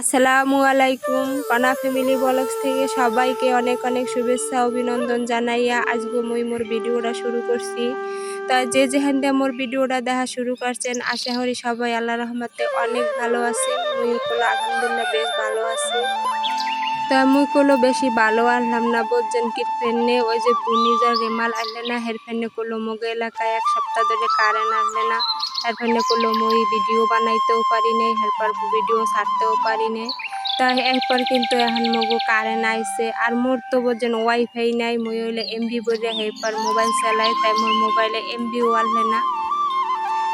আসসালামু আলাইকুম। কনা ফ্যামিলি ব্লগস থেকে সবাইকে অনেক অনেক শুভেচ্ছা, অভিনন্দন জানাইয়া আজকে মুই মোর ভিডিওটা শুরু করছি। তা যে যেখান দিয়ে মোর ভিডিওটা দেখা শুরু করছেন, আশা করি সবাই আল্লাহ রহমতে অনেক ভালো আছে মুই আলহামদুলিল্লাহ বেশ ভালো আছি। তা মুই কলো বেশি ভালো আনলাম না। বুঝছেন কি ফেনে ওই যে পুনিজার রেমাল আনলে না, হের ফেনে কলো মগে এলাকায় এক সপ্তাহ ধরে কারেন্ট আনলে না এর ফেনে কলো মুই ভিডিও বানাইতেও পারি নাই এরপর ভিডিও ছাড়তেও পারি নাই। তা এরপর কিন্তু এখন মগো কারেন্ট আইছে, আর মোর তো বোঝেন ওয়াইফাই নাই, মুই হইলে এমবি বলে এরপর মোবাইল চালাই, তাই মোর মোবাইলে এমবিও আনলে না।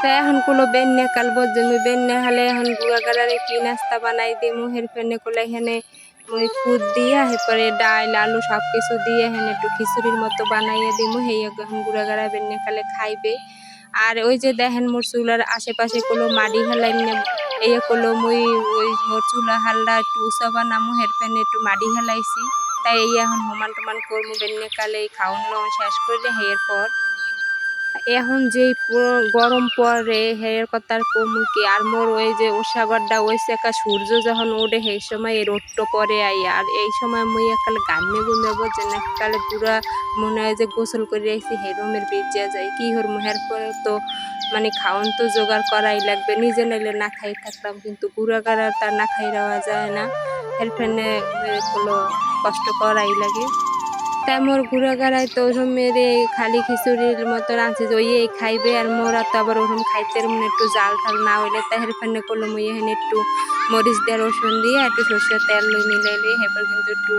তাই এখন কোনো কাল বোঝেন মুই বেন্নে হালে এখন গুড়াগাড়ারে কি নাস্তা বানাই দিমু, হের ফেনে কলে এখানে মুই খুদ দিয়া এরপরে ডাল আলু সব কিছু দিয়ে হেন একটু খিচুড়ির মতো বানাইয়া দিমু। হেই এখন গুড়াগাড়া বেন্নে খালে খাইবে। আর ওই যে দেখেন মোর চুলার আশেপাশে কোনো মাটি হেলাই এই কলো মুই ওই মোর চুলা হালটা একটু উঁচা বানামু, হের ফেনে একটু মাটি হেলাইছি। তাই এই এখন সমান টমান করমু, বেন্নে কালে এই শেষ করলে হের পর এখন যেই গরম পড়ে হের কথা আর কমু কি আর মোর ওই যে উষাগরটা ওই সেকা সূর্য যখন ওঠে সেই সময় এই রোদটা পরে আই আর এই সময় মুই একাল গামে গুমে যে না কালে পুরা মনে হয় যে গোসল করে আইছি হেরমের ভিজা যায় কি হর মুহের পরে তো মানে খাওয়ান তো জোগাড় করাই লাগবে। নিজে নাইলে না খাই থাকলাম কিন্তু গুড়া গাড়া তা না খাই দেওয়া যায় না। এর ফেনে কোনো কষ্ট করাই লাগে। তাই মোর ঘুরে গাড়াই তো ওরম মেরে খালি খিচুড়ির মতো রাঁধছে যে ওই খাইবে আর মোরা তো আবার ওরম খাইতে মানে একটু জাল টাল না হইলে তাহের ফেনে করল মুই এখানে একটু মরিচ দিয়ে রসুন দিয়ে একটু সর্ষের তেল লই মিলাইলে এবার কিন্তু একটু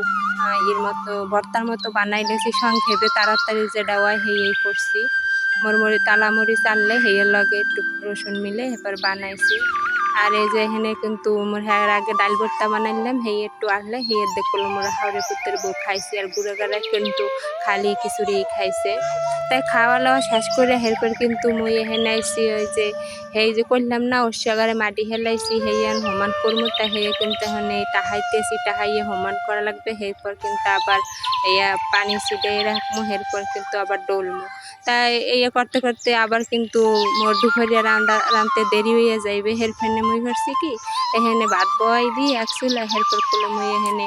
এর মতো, ভর্তার মতো বানাই লেছি সংক্ষেপে তাড়াতাড়ি যে সেই এই করছি। মরমরি তালা মরিচ আনলে হেয়ের লগে একটু রসুন মিলে এবার বানাইছি। আর এই যে এখানে কিন্তু মোর হ্যাঁ আগে ডাল ভর্তা বানাইলাম, হেই একটু আনলে হেয়ের দেখল মোরা হাওড়ে পুত্রের বউ খাইছি আর গুঁড়ো গাড়া কিন্তু খালি খিচুড়ি খাইছে। তাই খাওয়া দাওয়া শেষ করে এরপর কিন্তু মুই এখানে আইছি ওই যে, হেই যে করলাম না, ওর মাটি হেলাইছি হেয়ান সমান করমু তাই হেয়ে কিন্তু এখন এই টাহাইতেছি, টাহাইয়ে সমান করা লাগবে এরপর কিন্তু আবার ইয়া পানি ছিটে রাখব এরপর কিন্তু আবার ডলমু। তাই এই করতে করতে আবার কিন্তু মোর দুপুরিয়া রান্না রাঁধতে দেরি হয়ে যাইবে। হের ফেনে মুই ভাবছি কি এখানে ভাত বয় দিই হের হেরপর করলে মুই এখানে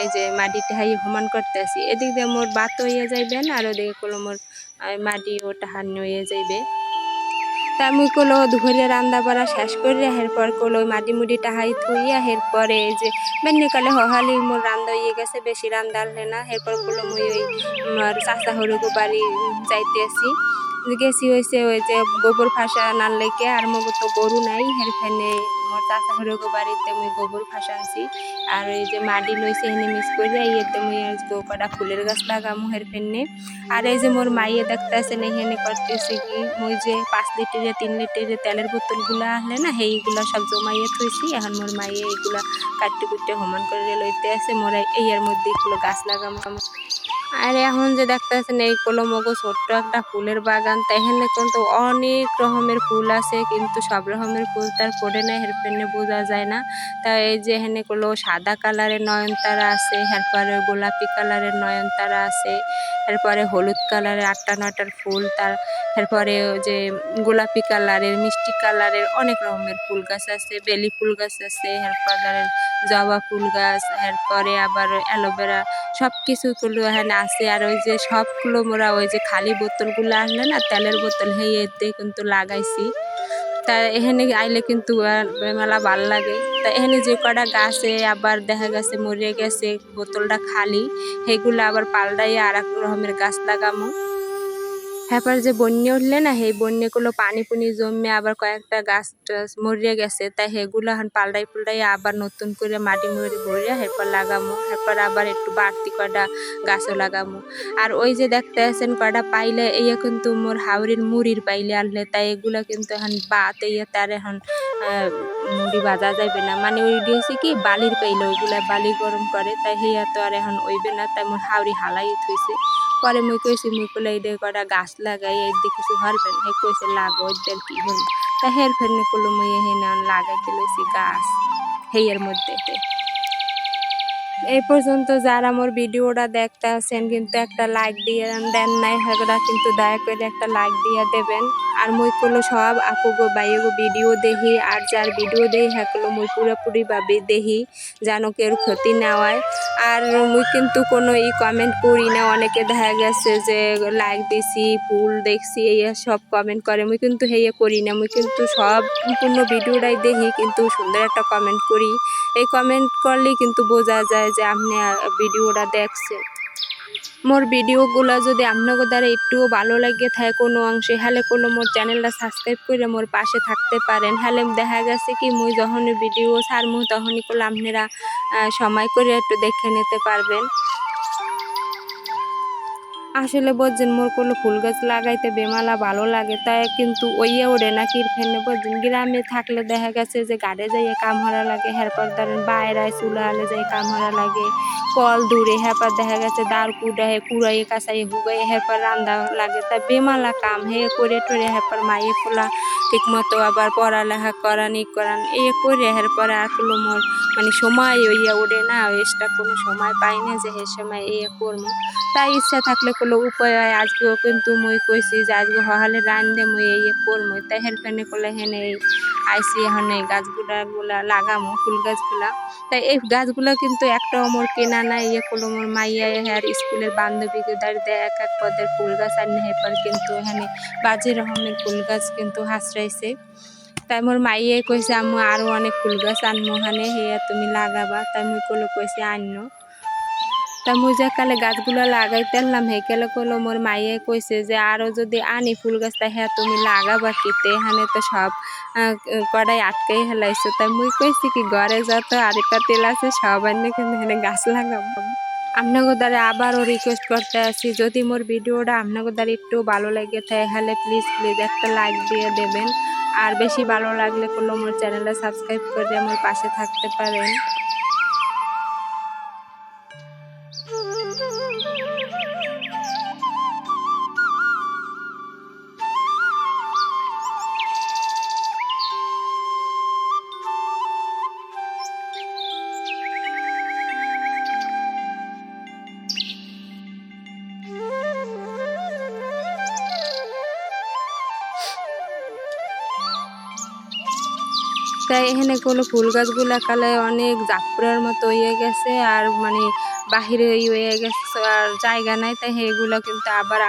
এই যে মাটিটা হাই ভ্রমণ করতে আসি। এদিক দিয়ে মোর বাত হইয়া যাইবে না, আর ওদিকে করল মোর মাটি ওটা হান্য হয়ে যাইবে। তা মুই কলো দুপুরে রান্না বাড়া শেষ করে পর কলো মাটি মুটি টাহাই থুই এরপরে পরে যে বেন্নি কালে হহালি মোর রান্দা হয়ে গেছে, বেশি রান্দা হলে না। এরপর কলো মুই ওই আমার চাষা হরুকু বাড়ি যাইতে আসি। গেছি হয়েছে ওই যে গোবর ফাঁসা নাল লেগে আর মগ তো গরু নাই, হের ফেনে মোর চাচা হরুকো বাড়িতে মুই গোবর ফাঁসা আনছি আর এই যে মাটি লইছে এনে মিক্স করে ইয়েতে মুই কটা ফুলের গাছ লাগামু হের ফেনে আর এই যে মোর মাইয়ে দেখতে আছে না এখানে করতেছে কি, মুই যে পাঁচ লিটারে, তিন লিটারে তেলের বোতলগুলো আনলে না সেইগুলা সব জমাইয়ে থুইছি। এখন মোর মাইয়ে এইগুলা কাটতে কুটতে সমান করে লইতে আছে। মোর এই এর মধ্যে এগুলো গাছ লাগাম। আর এখন যে দেখতেছেন এই কলমগো ছোট্ট একটা ফুলের বাগান তাই এখানে কিন্তু অনেক রকমের ফুল আছে, কিন্তু সব রকমের ফুল তার পড়ে না হেরফেনে বোঝা যায় না। তা এই যে এখানে কোনো সাদা কালারের নয়নতারা আছে, এরপরে গোলাপি কালারের নয়নতারা আছে, এরপরে হলুদ কালারের আটটা নয়টার ফুল, তার এরপরে যে গোলাপি কালারের, মিষ্টি কালারের অনেক রকমের ফুল গাছ আছে, বেলি ফুল গাছ আছে, এরপরে জবা ফুল গাছ, এরপরে আবার অ্যালোভেরা সব কিছুগুলো এখানে আছে আর ওই যে সবগুলো মোরা ওই যে খালি বোতলগুলো আসলে না, তেলের বোতল হেয়ে এতে কিন্তু লাগাইছি। তা এখানে আইলে কিন্তু মেলা ভালো লাগে। তা এখানে যে কটা গাছে আবার দেখা গেছে মরে গেছে, বোতলটা খালি সেগুলো আবার পাল্টাই আর এক রকমের গাছ লাগামো। হ্যাপার যে বন্যা উঠলে না, সেই বন্যাগুলো পানি পুনি জমে আবার কয়েকটা গাছ টাছ মরিয়া গেছে। তাই সেগুলো এখন পাল্টাই পাল্টাই আবার নতুন করে মাটি মুড়ি ভরিয়া এরপর লাগামো। এরপর আবার একটু বাড়তি কটা গাছও লাগামো। আর ওই যে দেখতে আছেন কটা পাইলে এই কিন্তু মোর হাওড়ির মুড়ির পাইলে আনলে। তাই এগুলো কিন্তু এখন বাত এই তার এখন মুড়ি বাজা যাইবে না। মানে ওই দিয়েছে কি, বালির পাইলে ওইগুলা বালি গরম করে। তাই হেয়া তো আর এখন ওইবে না। তাই মোর হাওড়ি হালাই থইছে পরে মুই কইছি, মুই কইলে এই দেখে কটা গাছ লাগাই, এই দিয়ে কিছু হরবেন হে কইছে, লাগো এদের কি হল। তা হের ফেরনে করল মুই হেনে লাগাইতে লইছি গাছ হেয়ের মধ্যে এই পর্যন্ত যারা আমার ভিডিওটা দেখতে আছেন, কিন্তু একটা লাইক দিয়ে দেন নাই হেগরা, কিন্তু দয়া করে একটা লাইক দিয়ে দেবেন। আর মুই কোনো সব আপু গো বাইয়ে গো, ভিডিও দেখি আর যার ভিডিও দেখি হেগুলো, মুই পুরোপুরি ভাবে দেখি যেন কেউ ক্ষতি না হয়। আর মুই কিন্তু কোনো ই কমেন্ট করি না, অনেকে দেখা গেছে যে লাইক দিছি ফুল দেখছি এই সব কমেন্ট করে। মুই কিন্তু হেয়ে করি না, মুই কিন্তু সব সম্পূর্ণ ভিডিওটাই দেখি কিন্তু সুন্দর একটা কমেন্ট করি। এই কমেন্ট করলেই কিন্তু বোঝা যায় যে আপনি ভিডিওটা দেখছেন। মোর ভিডিওগুলো যদি আপনাকে দ্বারা একটুও ভালো লাগে থাকে কোনো অংশে হলে কোনো মোর চ্যানেলটা সাবস্ক্রাইব করে মোর পাশে থাকতে পারেন। হলে দেখা গেছে কি, মুই যখন ভিডিও ছাড়মু তখনই করলে আপনারা সময় করে একটু দেখে নিতে পারবেন। আসলে বলছেন মোর কোনো ফুল গাছ লাগাইতে বেমালা ভালো লাগে, তাই কিন্তু ওইয়ে ওড়ে না, কির ফেনে বলছেন গ্রামে থাকলে দেখা গেছে যে গাড়ে যাইয়ে কাম হারা লাগে, হেরপর ধরেন বাইরায় চুলা হালে যাই কাম হারা লাগে, কল দূরে, হেরপর দেখা গেছে দাঁড় কুড়াই কুড়াইয়ে কাঁচাই হুগাই হেরপর রান্দা লাগে তা বেমালা কাম, হে করে টরে হেরপর মাইয়ে ফোলা ঠিক মতো আবার পড়ালেখা করান ই করান এ করে হেরপর আর কোনো মোর মানে সময় ওইয়া ওড়ে না এক্সট্রা কোনো সময় পাই না যে হে সময় এ করব তাই ইচ্ছা থাকলে কোনো উপায় হয় আজকেও কিন্তু মুই কইছি যে আজকে হহালে রান দে, মুই এই করমু তাই হেরফেনে করলে হেনে এই আইসি এখন এই গাছগুলা গুলা লাগামো, ফুল গাছগুলা। তাই এই গাছগুলা কিন্তু একটা মোর কেনা নাই ইয়ে করল মোর মাইয়া আর স্কুলের বান্ধবীকে দাঁড়িয়ে এক এক পদের ফুল গাছ আর হেপার কিন্তু এখানে বাজে রকমের ফুল গাছ কিন্তু হাসরাইছে তাই মোর মাইয়ে কইছে আম্মু, আরও অনেক ফুল গাছ আনমো, হানে হেয়া তুমি লাগাবা। তাই মুই কলো কইছে আননো। তা মুই যে কালে গাছগুলো লাগাইতে আনলাম হেকালে কলো মোর মাইয়ে কইছে যে আরও যদি আনি ফুল গাছ গাছটা হ্যাঁ তুমি লাগাবা কিতে এখানে তো সব কড়াই আটকাই হেলাইছো তাই মুই কইছি কি ঘরে যত আরেকটা তেল আছে, সব আনি কিন্তু এখানে গাছ লাগাবো আপনাকে দ্বারা আবারও রিকোয়েস্ট করতে আছি। যদি মোর ভিডিওটা আপনাকে দ্বারা একটু ভালো লাগে, তাহলে প্লিজ প্লিজ একটা লাইক দিয়ে দেবেন। আর বেশি ভালো লাগলে কোনো মোর চ্যানেলটা সাবস্ক্রাইব করে আমার পাশে থাকতে পারেন। তাই এখানে কোনো ফুল গাছগুলা কালে অনেক জাফরের মতো হয়ে গেছে আর মানে বাহিরে হয়ে গেছে আর জায়গা নাই। তাই এগুলো কিন্তু আবার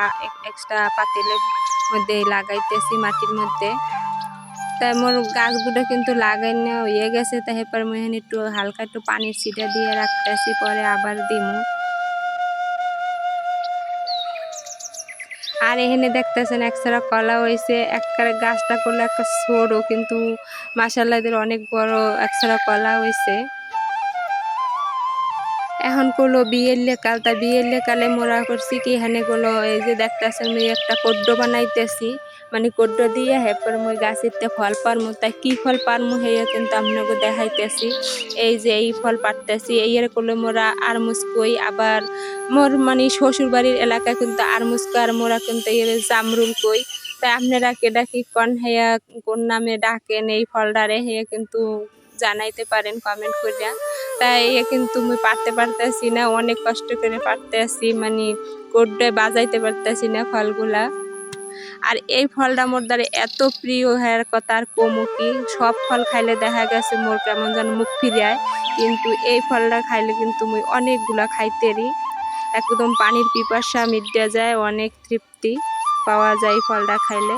এক্সট্রা পাতিলের মধ্যে লাগাইতেছি, মাটির মধ্যে। তাই মোর গাছগুলো কিন্তু লাগাই না হয়ে গেছে। তাই এরপর মই একটু হালকা একটু পানির ছিটা দিয়ে রাখতেছি, পরে আবার দিমু। আর এখানে দেখতেছেন একসারা কলা হয়েছে একবারে গাছটা করলে একটা সরও কিন্তু মাসাল্লাদের অনেক বড় একসারা কলা হয়েছে। এখন কোনো বিয়ের লেকাল, তা বিয়ের লেকালে মোরা করছি কি? এখানে কোনো এই যে দেখতেছেন আমি একটা কড্ড বানাইতেছি। মানে কড্ড দিয়ে হেপর মুই গাছেতে ফল পারমু। তাই কি ফল পারমু হেয়ে কিন্তু আপনাকে দেখাইতেছি। এই যে এই ফল পারতেছি এই এর করলে মোরা আরমুজ কই আবার মোর মানে শ্বশুর বাড়ির এলাকা কিন্তু আরমুজ কই আর মোরা কিন্তু এর জামরুল কই। তাই আপনারা কেডা কি কন হেয়া কোন নামে ডাকেন এই ফলটারে হেয়ে কিন্তু জানাইতে পারেন, কমেন্ট করিয়া তাই কিন্তু মুই পারতে পারতেছি না, অনেক কষ্ট করে পারতে আছি মানে কোডে বাজাইতে পারতেছি না ফলগুলা। আর এই ফলটা মোর দ্বারা এত প্রিয় হ্যার কথা, আর কমু কি? সব ফল খাইলে দেখা গেছে মোর কেমন যেন মুখ ফিরিয়ায়, কিন্তু এই ফলটা খাইলে কিন্তু মুই অনেকগুলা খাইতেরি। একদম পানির পিপাসা মিটে যায়, অনেক তৃপ্তি পাওয়া যায় ফলটা খাইলে।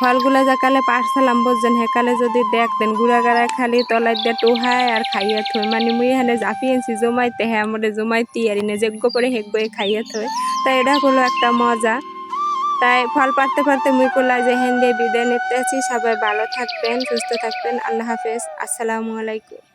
ফলগুলা যাকালে পারছিলাম বুঝছেন হেকালে যদি দেখতেন গুড়াগাড়ায় খালি তলাই দিয়ে টোহায় আর খাইয়ে থই মানে মুই এখানে জাপিয়েছি জমাইতে হ্যাঁ আমাদের জমাইতে আর এনে যজ্ঞ করে হেগবয়ে খাইয়ে থই তাই এটা হলো একটা মজা। তাই ফল পারতে পারতে মুই করলা যে হেন দিয়ে বিদায় নিতে আছি, সবাই ভালো থাকবেন, সুস্থ থাকবেন, আল্লাহ হাফেজ, আসসালামু আলাইকুম।